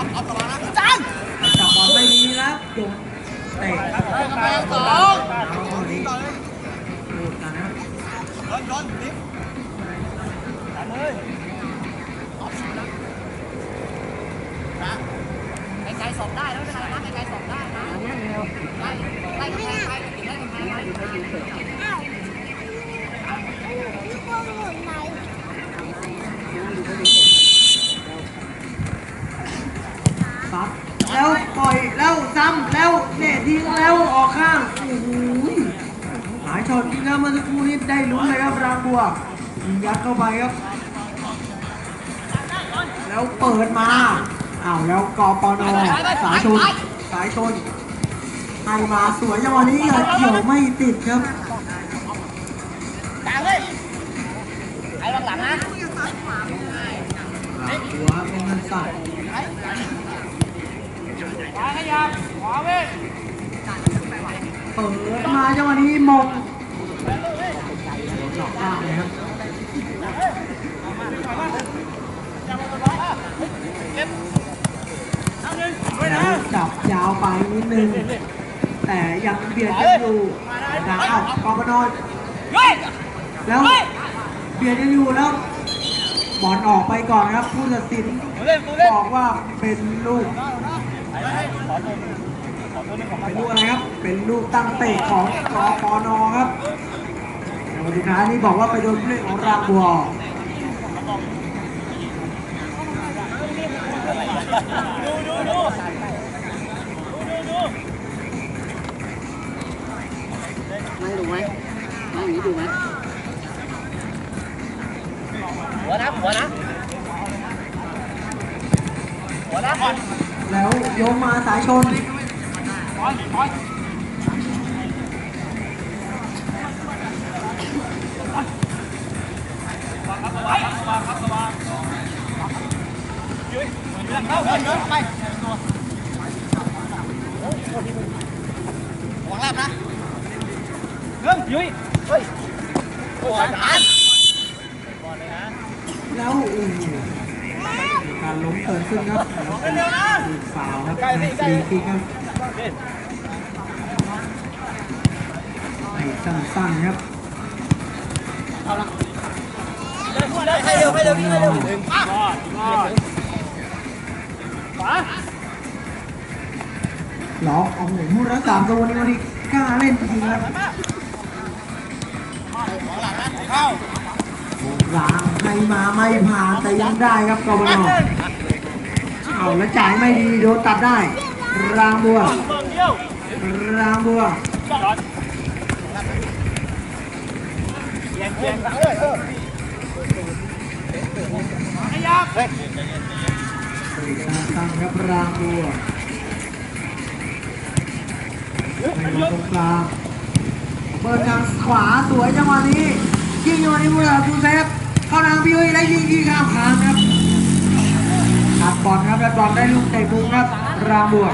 โอ้โหจังวะนี้การแซวมันเกิดขึ้นในสนามครับออกมาทางซ้ายนำดีกว่าจับบอลไม่ดีแล้วโดนเตะเอาคนนี้ดูกันนะครับไกลๆสอบได้แล้วไม่เป็นไรนะไกลๆสอบได้นะไล่ไล่กำแพงไปติดไล่กำแพงไว้ซัด แล้วปล่อยแล้วซ้ำแล้วเน่ทิ้งแล้วออกข้างโอ้โหหายช็อตจริงครับเมื่อสักครู่นี้ได้ลุ้นเลยครับรางบัวยิงยัดเข้าไปครับ แล้วเปิดมาอ้าวแล้วกอปนสายชนสายชนให้มาสวยจังหวะนี้เกี่ยวไม่ติดครับกลางเลยไอ้างหลังนะรางบัวเป็นเงินสัตว์ ขวายับขวาเว้ยเปิดมาจังหวะนี้มงหลอกได้เลยครับจับยาวไปนิดนึง แต่ยังเบียดกันอยู่ดาวกองกนอนเฮ้ยแล้วเบียดกันอยู่แล้วบอลออกไปก่อนครับผู้ตัดสินบอกว่าเป็นลูก เป็นลูกอะไรครับ เป็นลูกตั้งเตะของกปนครับวันสุดท้ายนี่บอกว่าไปโดนผู้เล่นของรางบัวดูดูดูนั่งดูไหมนั่งอย่างนี้ดูไหมหัวนะหัวนะหัวนะ แล้วโยมมาสายชนไป หัวแรกนะ เรื่องยุ้ยเฮ้ย หัวอัน แล้วโอ้โหมีการล้มเกิดขึ้นครับแล้วเป็นลูกฟาวล์ครับ ในฟรีคิกครับให้สั้นๆครับให้เร็วให้เร็วให้เร็วหนึ่งรอดรอดขวาหลอกโอ้โหผู้รักษาตัวนี้วันนี้กล้าเล่นจริงครับเข้าหลังให้มาไม่ผ่านแต่ยังได้ครับกบนเอาแล้วจ่ายไม่ดีโดนตัดได้ รางบัว รางบัวตั้งครับรางบัวไปมาตรงกลางเปิดทางขวาสวยจังหวะนี้ยิงจังหวะนี้ผู้รักษาเซฟเข้าทางพี่ยุ้ยและยิงที่ข้ามคานครับตัดบอลครับและบอลได้ลูกเตะมุมครับ รางบัว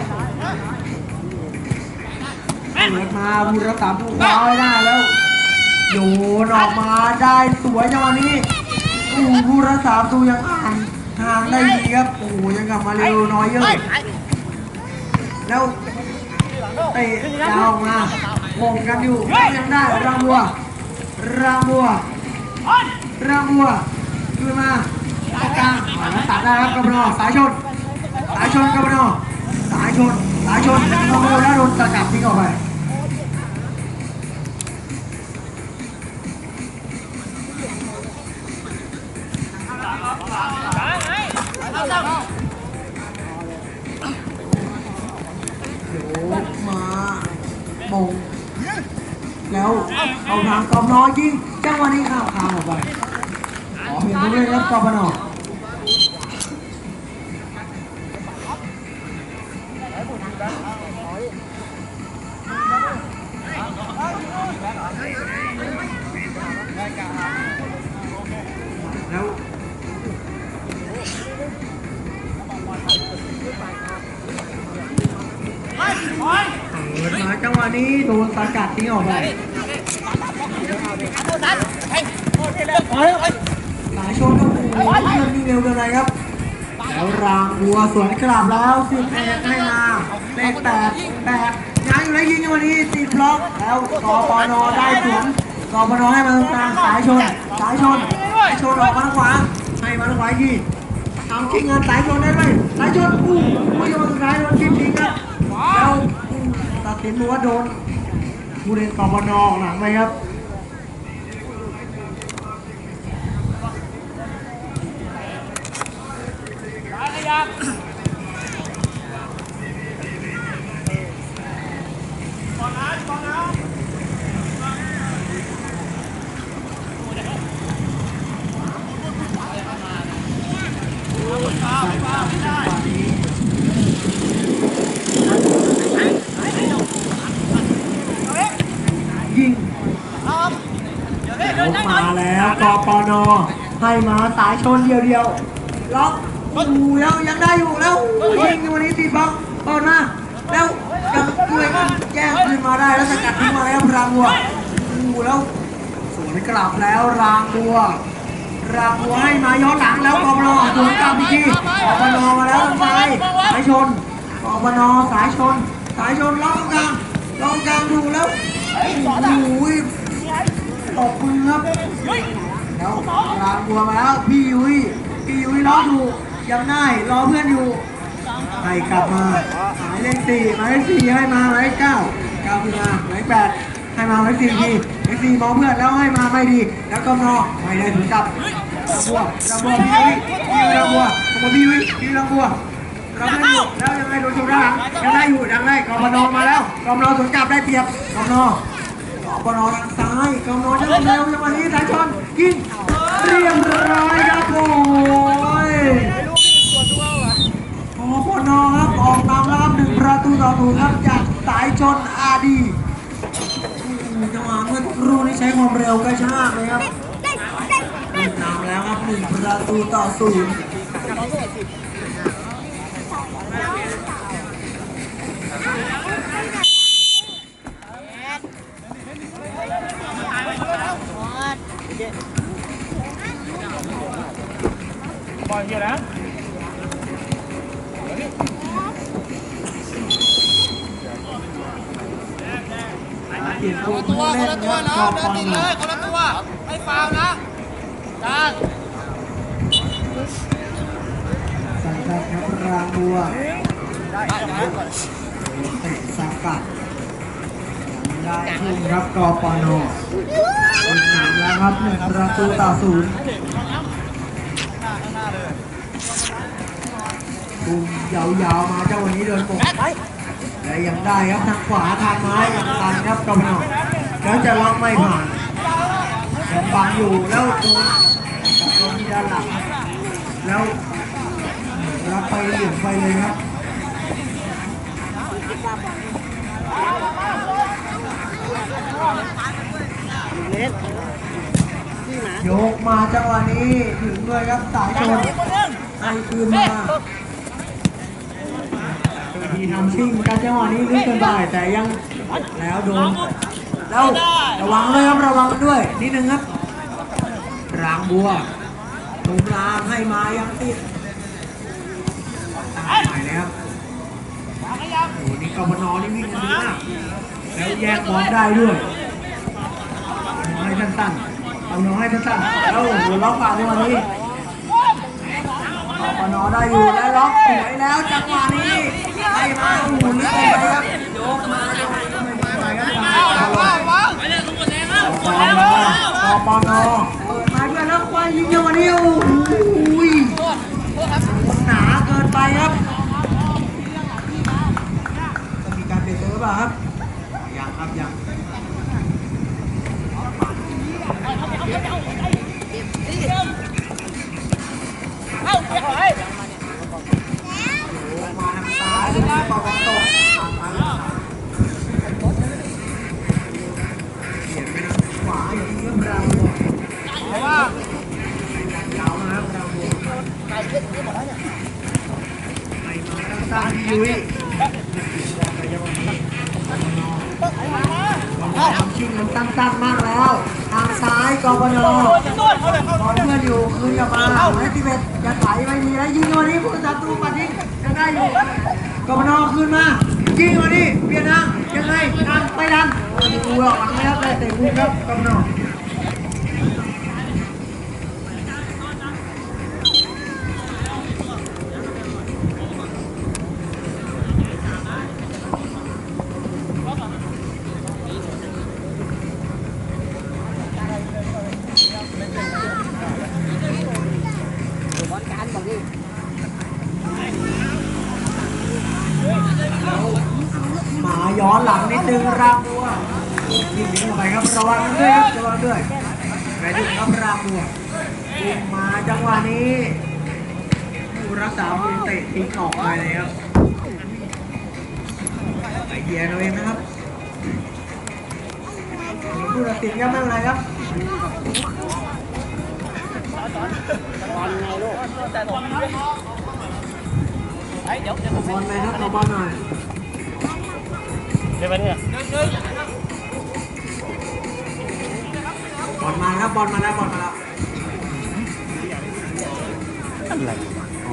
เปิดมาบุรษาผู้คว้าไว้ได้แล้ว โยนออกมาได้สวยจังหวะนี้โอ้โหบุรษาตูยังอ่านทางได้ดีครับโอ้ยังกลับมาเร็วน้อยเยอะ แล้วเตะยาวมาโมงกันอยู่ยังได้รางบัวรางบัวรางบัวขึ้นมาตรงกลางตัดได้ครับกบนสายชนสายชนกบนสาย ชนสายชนกบนแล้วโดนสกัดทิ้งออกไปโยกมามงแล้วเอาทางกอบน้อยยิงจังวะนี้ข้ามคางออกไปขอเพียงผู้เล่นรับกอบนอ สกัดทิ้งออกไปไหลายชนครับโอ้โหเรื่องนี้เร็วเกินไปครับแล้วรางบัวสวนกลับแล้วสิบเอ็ดให้มาเลขแปดแปดยังอยู่แล้วยิงจังหวะนี้ติดบล็อกแล้วกอปนอได้สวนกอปนอให้มาตรงกลางสายชนสายชนสายชนออกมาทางขวาให้มาทางขวาอีกทีทำชิงเงินสายชนได้ไหมสายชนอู้ไม่ยอมสายโดนชิงทิ้งครับแล้วตัดสินว่าโดน ผู้เล่นกปนออกหลังไปครับขยับก่อนนะก่อนนะ ยิง เดี๋ยวเล่น ล เดิน ง ได้หน่ มา อย แล้วกปนให้มาสายชนเดียวเดียวๆล็อกโอ้แล้วยังได้อยู่แล้วยิงวันนี้ติดบล็อกเปิดมาแล้วยังด้วยกันแย่งคืนมาได้แล้วสกัดทิ้งมาแล้วรางบัวโอ้แล้วสวนกลับแล้วรางบัวรางบัวให้มาย้อนหลังแล้วกปนสวนกลับอีกทีกปนมาแล้วทางซ้ายสายชนกปนสายชน สายชนล็อกกลางล็อกกลางดูแล้วโอ้ ตบมือครับแล้วรางบัวมาแล้วพี่ยุ้ยพี่ยุ้ยรออยู่ยังได้รอเพื่อนอยู่ให้กลับมาหมายเลขสี่หมายเลขสี่ให้มาหมายเลขเก้าเก้าขึ้นมาหมายเลขแปดให้มาหมายเลขสี่ทีหมายเลขสี่มองเพื่อนแล้วให้มาไม่ดี แล้วก็นอไม่ได้ถึงกับรางบัวรางบัวพี่ยุ้ยพี่ยุ้ยรางบัวรางบัวพี่ยุ้ยพี่ยุ้ยรางบัวเราไม่อยู่แล้วยังไงโดนจุดด้านหลังยังได้อยู่ยังได้กมนอมาแล้วกมนอสวนกลับได้เปรียบกมนอ กนทางซ้ายกำนจะเร็วจังหวะนี้สายชนยิงเรียบร้อยครับโอ้ยโอ้ปนครับออกตามแล้วครับหนึ่งประตูต่อศูนย์ครับจากสายชนอาดีจังหวะเมื่อครู่นี้ใช้ความเร็วกระชากเลยครับนำแล้วครับหนึ่งประตูต่อศูนย์ บอลเยอะนะเปลี่ยนตัวคนละตัวเล่นะเดินติดเลยคนละตัวไม่ฟาวนะจาใส่ครับครับรางบัวเตะสกัดยัง ได้ทุ่มครับกปนเป็นหนังแล้วครับหนึ่งประตูต่อศูนย์ตุ้มยาวๆมาเจ้าวันนี้เดินปกและยังได้ครับทางขวาทางไม้ยังตันครับกปนแล้วจะล็อกไม่ผ่านยังบังอยู่แล้วโดนกับโดนที่ด้านหลังแล้วรับไปเหลี่ยมไปเลยครับ โยกมาจังหวะนี้ถึงเลยครับสายชนให้คืนมาทีทำชิ่งกันจังหวะนี้ลึกเกินไปแต่ยังแล้วโดนแล้วระวังด้วยครับระวังด้วยนิดนึงครับรางบัวตุมรางให้มายังติดตามไปเลยครับโอ้โหนี่กบนอนี่วิ่งกันดีมาก แล้วแยกบอลได้ด้วยน้อยสั้นๆเอาน้อยสั้นๆแล้วโอ้โหล็อกผ่านในวันนี้กบนอได้อยู่แล้วล็อกสวยแล้วจังหวะนี้ให้มาหลึกไปครับโยกมาโยกมาไม่ไปครับว้าวว้าวไปเลยทุกคนแรงแล้วกบนกบนเปิดมาเพื่อนแล้วควายยิงจังหวะนี้โอ้โหนาเกินไปครับจะมีการเบรกเกอร์หรือเปล่าครับ ยังครับยังเอ้าไปมาทางซ้ายดูที่ปวตกเขียนไปทางขวาอย่างนี้ครับเรายาวนะครับเราไปมาทางซ้ายพี่ยุ้ยไปจังหวะนี้ ทำชิงมันตั้งๆมากแล้ว ทางซ้ายกบนต้นเขอเพื่อนอยู่คืนอย่ามาให้พี่เบสอย่าไหลไม่มีแล้วยิงวันนี้ผู้ศัตรูปัดยิงยังได้อยู่กบนขึ้นมายิงวันนี้เปลี่ยนทางยังไงทางไปดันดูออกหลังไหมครับได้เตะมุมครับกบน บอลการบอกดิ มาย้อนหลังนิดนึงรามบัวยิงหนีออกไปค ระวังด้วยครับระวังด้วยไปดูครับรามัวยิงมาจังหวะนี้ผู้รักษามือเตะทิ้งออกไปเลยครับไอเดียเราเองนะครับผู้ตัดสินก็ไม่เป็นไรครับบอลไงลูกไอเดี๋ยวเดี๋ยวบอลไหมครับขอบอลหน่อยเดี๋ยวไปเนี่ย อลมาครับบอลมาแล้วบอลมาแล้วอะไร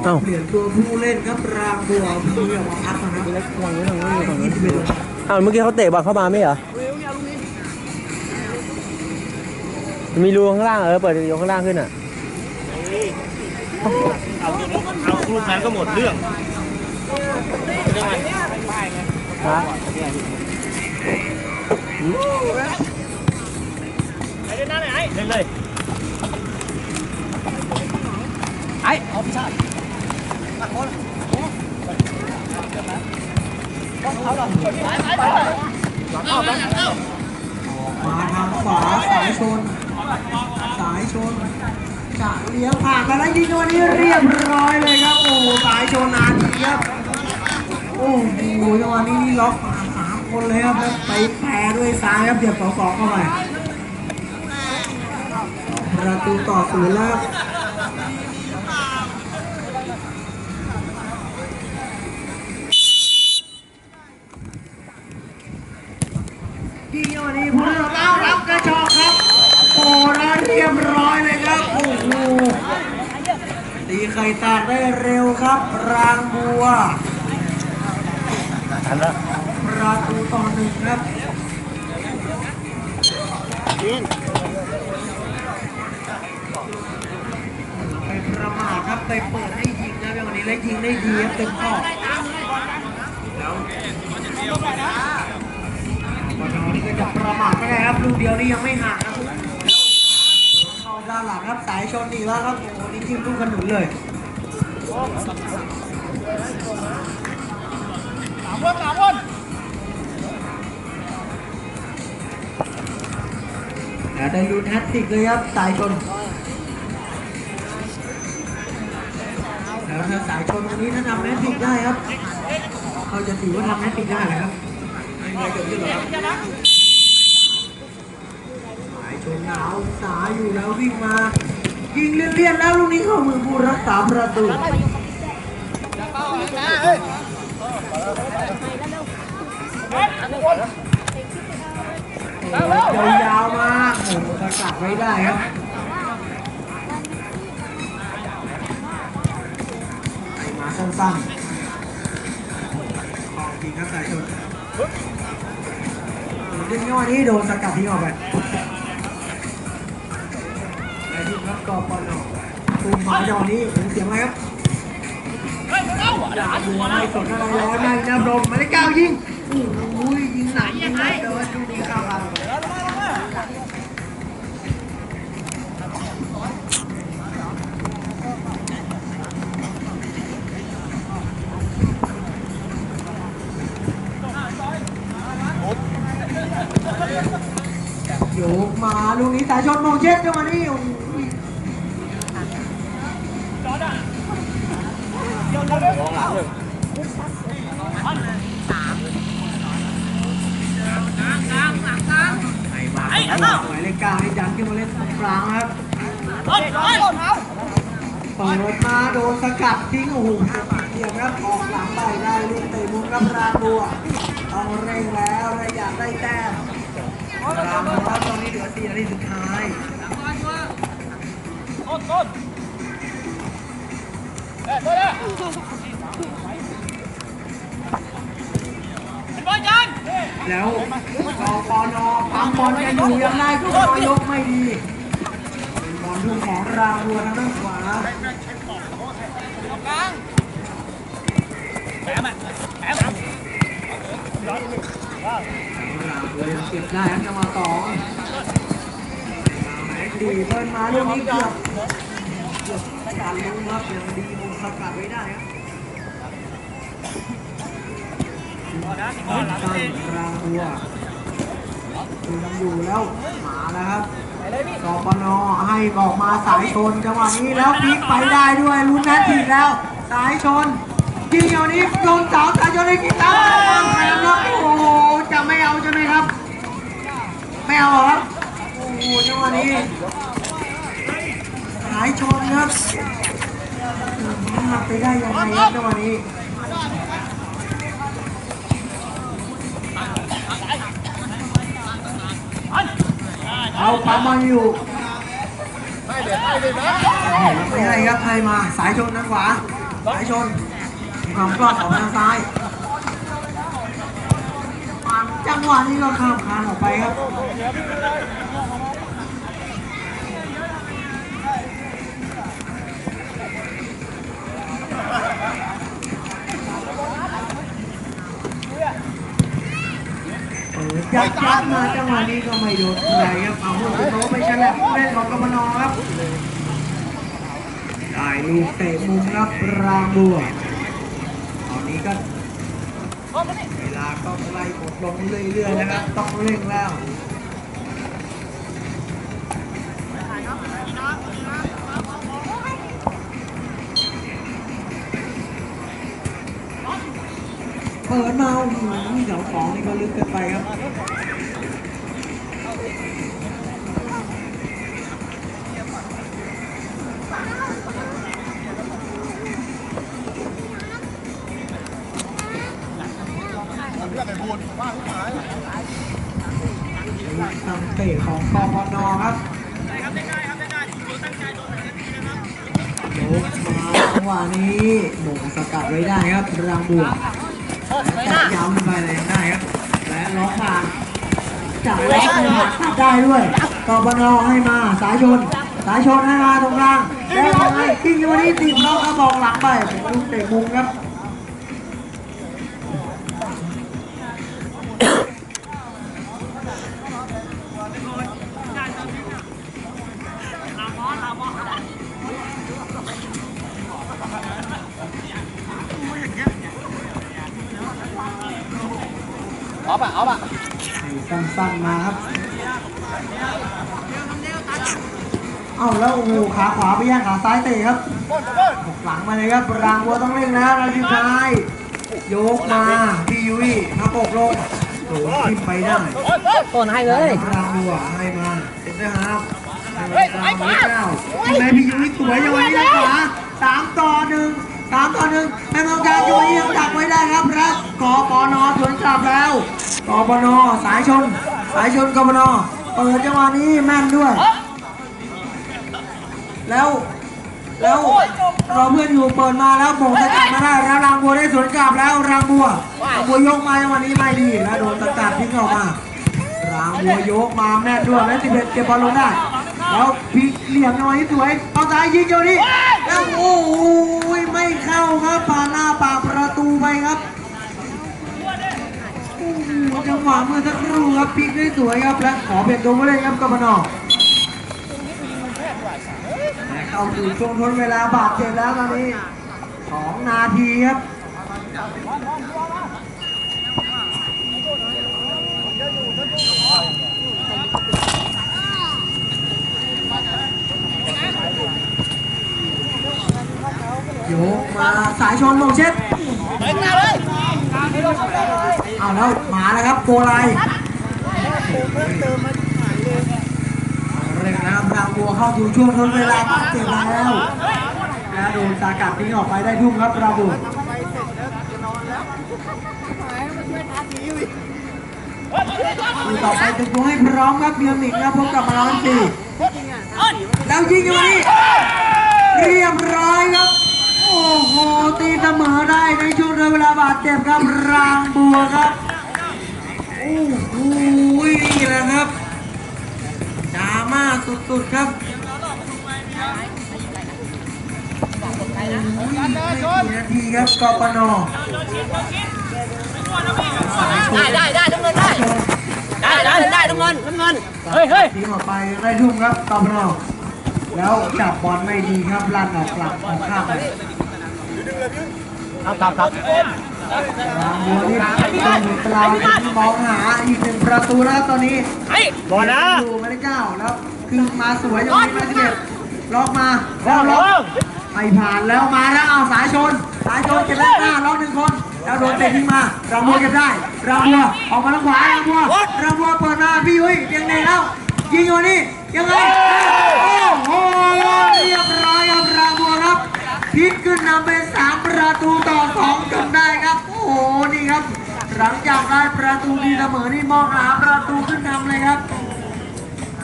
อ๋อเปลี่ยนตัวผู้เล่นครับรามบัวมือออกมาพักนะครับวางไว้ตรงนี้ตรงนี้ยี่สิบเอ็ดอ้าวเมื่อกี้เขาเตะบอลเข้ามาไม่เหรอมีรูข้างล่างเออเปิดยกข้างล่างขึ้นอะเอาเอาลูกนั้นก็หมดเรื่องฮะไอ้เล่นหน้าไหนไอ้เล่นเลยไอ้เอาพี่ชาติตักบอลเอาหรอไปไปไปเอาไปเอามาทางขวาสายชน สายชนจะเลี้ยวผ่านไปแล้วยิงวันนี้เรียบร้อยเลยครับ โอ้โหสายชนนานทีครับโอ้โหจังหวะนี้นี่ล็อกมาสามคนเลยครับแล้วไปแพ้ด้วยซ้ายครับเดียบสองสองเข้าไปป ระตูต่อศูนย์แล้วครับยิงวันนี้ผู้เราเล่ารับกระชอกครับโอ้แล้วเรียบร้อยเลยครับ โอ้โหตีไข่ตากได้เร็วครับ รางบัวทันแล้วประตูต่อหนึ่งครับ ครับไปเปิดให้ยิงนะในวันนี้และยิงได้ดีครับเต็มข้อแล้วบอลนี่ก็จะประมาทไม่ได้ครับลูกเดียวนี่ยังไม่ห่างครับเข้าด้านหลังครับสายชนอีกแล้วครับโอ้โหนี่ทีมลูกขนุนเลยสามวนสามวนแล้วได้ลุ้นแฮตติกเลยครับสายชน แล้วถ้าสายชนวันนี้ถ้าทำแฮตติกได้ครับเขาจะถือว่าทำแฮตติกได้เลยครับไม่มีอะไรเกิดขึ้นหรอกครับสายชนหนาวสายอยู่แล้ววิ่งมายิงเลี่ยนๆแล้วลูกนี้เข้ามือผู้รักษาประตูยาวๆมาโอ้โหสกัดไว้ได้ครับ สั้นๆของจริงครับสายชนดึงจังหวะนี้โดนสกัดทิ้งออกไปแต่ทีมครับกปนตูมมาจังหวะนี้โอ้โหเสียงอะไรครับอย่าบัวไม่สนอะไรแล้วนายนาบรมไม่ได้ก้าวยิงโอ้โหยิงหนักยิงนักแต่ว่าลูกนี้เโยกมาลูกนี้สายชนมองเช็ดจังหวะนี้โอ้โหไอ้มาไอ้หมายเลขเก้านี่ดันขึ้นมาเล่นกลางครับต้นต้นเอาเปิดมาโดนสกัดทิ้งโอ้โหเดียวครับออกหลังไปได้ลูกเตะมุมกับราบัวต้องเร่งแล้วถ้าอยากได้แต้ม รามครับตอนนี้เหลือ4นาทีสุดท้ายต้นต้นเอ้ยต้นเลยเป็นบอลยังแล้วกปนปั๊มบอลจะอยู่ยังไงก็ยกไม่ดีเป็นบอลทุ่งของรามวัวทางด้านขวาตรงกลางแถมอะแถมรามวัวยัง เก็บได้ครับจังหวะสองดีเพิ่นมาลูกนี้เกือบเกือบการลุ้นครับยังดีมุมสกัดไว้ได้ครับบอลนะบอตั้ลงหลังรางเองวัวคือยังอยู่แล้วมาแล้วครับไปเลยพี่กปนให้บอกมาสายชนจังหวะนี้แล้วพลิกไปได้ด้วยลุ้นแมตช์ผิดแล้ว สายชนยิงเอานี้โดนเสาสายชนได้กินแล้วแรงครับโอ้โหจะไม่เอาใช่ไหมครับ ไม่เอาเหรอครับโอ้โห นี้สายชนครับหักไปได้ยังไงครับจังหวะนี้เอาปั๊มมาอยู่ไม่เดี๋ยวให้เลยนะไม่ให้ครับให้มาสายชนทางขวาสายชนความกล้องออกทางซ้ายจังหวะนี้ก็ข้ามคานออกไปครับ เออยัดยับมาจังหวะนี้ก็ไม่โดนใครครับเอาหุ่นโตไปฉลับเล่นของกมนครับได้ลูกเตะมุมครับราบัวตอนนี้ก็เวลาก็ไล่หมดลงเรื่อยๆนะครับต้องเร่งแล้ว ปิดมาโอ้โหเดี๋ยวของนี่ก็ลึกเกินไปครับทางเตะของกปนครับโยกมาจังหวะนี้หม่งสกัดไว้ได้ครับรางบัว ย้ำไปเลยได้ครับและล็อกผ่านจากล็อกผ่านตัดได้ด้วยกปนให้มาสายชน สายชนให้มาตรงกลางแล้วยังไงกิ้งอยู่วันนี้ติดล็อกครับบอกหลังไปเป็นลูกเตะมุมครับ อาป่ะเอาป่ะให้สั้นๆมาครับเอาแล้วโอ้โหขาขวาไปย่างขาซ้ายเตะครับบอลบอลหกหลังมาเลยครับรางวัวต้องเร่งแล้วนาทีสุดท้ายโยกมาพี่ยุ้ยหน้าปกลงโดนทิ่มไปได้บอลบอลต้นให้เลยรางวัวให้มาเซ็นเตอร์ฮาร์ฟให้มารางวัลเก้าที่ไหนพี่ยุ้ยสวยจังหวะนี้นะขวาสามต่อหนึ่งสามต่อหนึ่งแม่งการจังหวะนี้ยังดักไว้ได้ครับและกปนสวนกลับแล้ว กปนสายชน สายชนกปนเปิดจังหวะนี้แม่นด้วย แล้วแล้วเราเพื่อนอยู่เปิดมาแล้วโมงสกัดมาได้แล้วรางบัวได้สวนกลับแล้วรางบัวรางบัวยกมาในวันนี้ไม่ดีแล้วโดนสกัดทิ้งออกมารางบัวยกมาแม่นด้วยแล้วติเบตเก็บบอลลงได้แล้วพลิกเหลี่ยมในวันนี้สวยเอาซ้ายยิงเจ้านี้แล้วโอ้โหไม่เข้าครับผ่านหน้าปากประตูไปครับ จังหวะเมื่อสักครู่ครับพลิกได้สวยครับและขอเปลี่ยนตัวผู้เล่นครับกบนอเข้าสู่ช่วงทดเวลาบาดเจ็บแล้วตอนนี้สองนาทีครับโยกมาสายชนลงเช็ดไปข้างหน้าเลย เอาแล้วมาแล้วครับโกไลเร่งนะครับรางบัวเข้าสู่ช่วงทดเวลาบาดเจ็บแล้วแล้วโดนสากัดทิ้งออกไปได้ทุ่มครับราบุคู่ต่อไปตึงตัวให้พร้อมครับเบียร์มิงครับพบกับมาลอนสีแล้วยิงกันมานี่เรียบร้อยครับ โอ้โห ตีเสมอได้ในช่วงเวลาบาดเจ็บครับรางบัวครับโอ้โหนี่แหละครับดราม่าสุดๆครับไม่กี่นาทีครับกปนสายตูได้ได้ได้ทุกเงินได้ได้ได้ได้ทุกเงินทุกเงินเฮ้ยเฮ้ยทีมออกไปได้ทุ่มครับกปนแล้วจับบอลไม่ดีครับลั่นออกหลังออกข้างไป ครับครับครับรางบัวนี่เป็นตารางที่มองหาอีกหนึ่งประตูแล้วตอนนี้เฮ้ยบอลนะดูไม่ได้เก้าแล้วคือมาสวยอย่างนี้มาสิบเอ็ดล็อกมาแล้วล็อกไม่ผ่านแล้วมาแล้วเอาสายชน สายชนเก็บได้หน้าล็อกหนึ่งคน แล้วโดนเตะทิ้งมารำบัวเก็บได้รำบัวออกมาทางขวารำบัวรำบัวเปิดมาพี่ยุ้ยยังไงแล้วยิงอยู่นี่ยังไงโอ้โหเรียบร้อยครับรำบัวครับพลิกขึ้นนำเป็นสาม ประตูต่อสองจนได้ครับ โอ้โหนี่ครับ หลังจากได้ประตูดีเสมอนี่มองหาประตูขึ้นนำเลยครับ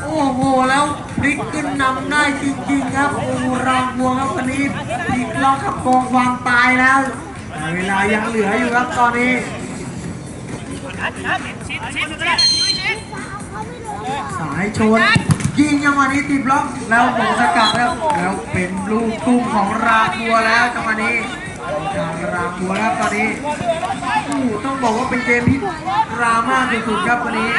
โอ้โหแล้วพลิกขึ้นนำได้จริงๆครับโอ้โหรางบัวครับวันนี้พลิกล็อกกับกองความตายแล้วเวลายังเหลืออยู่ครับตอนนี้สายชนยิงจังหวะนี้ติดบล็อกแล้วหมงสกัดแล้วแล้วเป็นลูกตุ้มของราบัวแล้วจังหวะนี้ ทางรางบัวครับตอนนี้โอ้ต้องบอกว่าเป็นเกมที่ดราม่าสุดๆครับวันนี้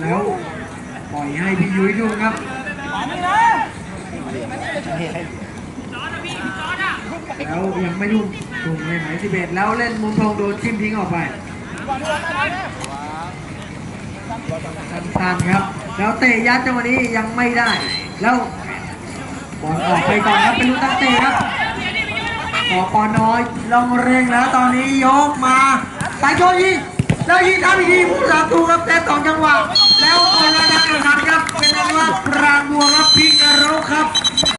แล้วปล่อยให้พี่ยุ้ยดูครับแล้วยังไม่ยุ่งถูกในหมายสิบเอ็ดแล้วเล่นมุมทองโดนทิมทิ้งออกไปสั้นๆครับ แล้วเตะยัดจังหวะนี้ยังไม่ได้ แล้วบอลออกไปก่อนครับเป็นลูกตั้งเตะครับขอปอน้อยลองเร่งแล้วตอนนี้ยกมาสายโชยิงแล้วยิงทำอีกทีผู้สาประตูครับแต่สองจังหวะแล้วคนละดังกระทันครับเป็นอันว่าปรางบัวครับ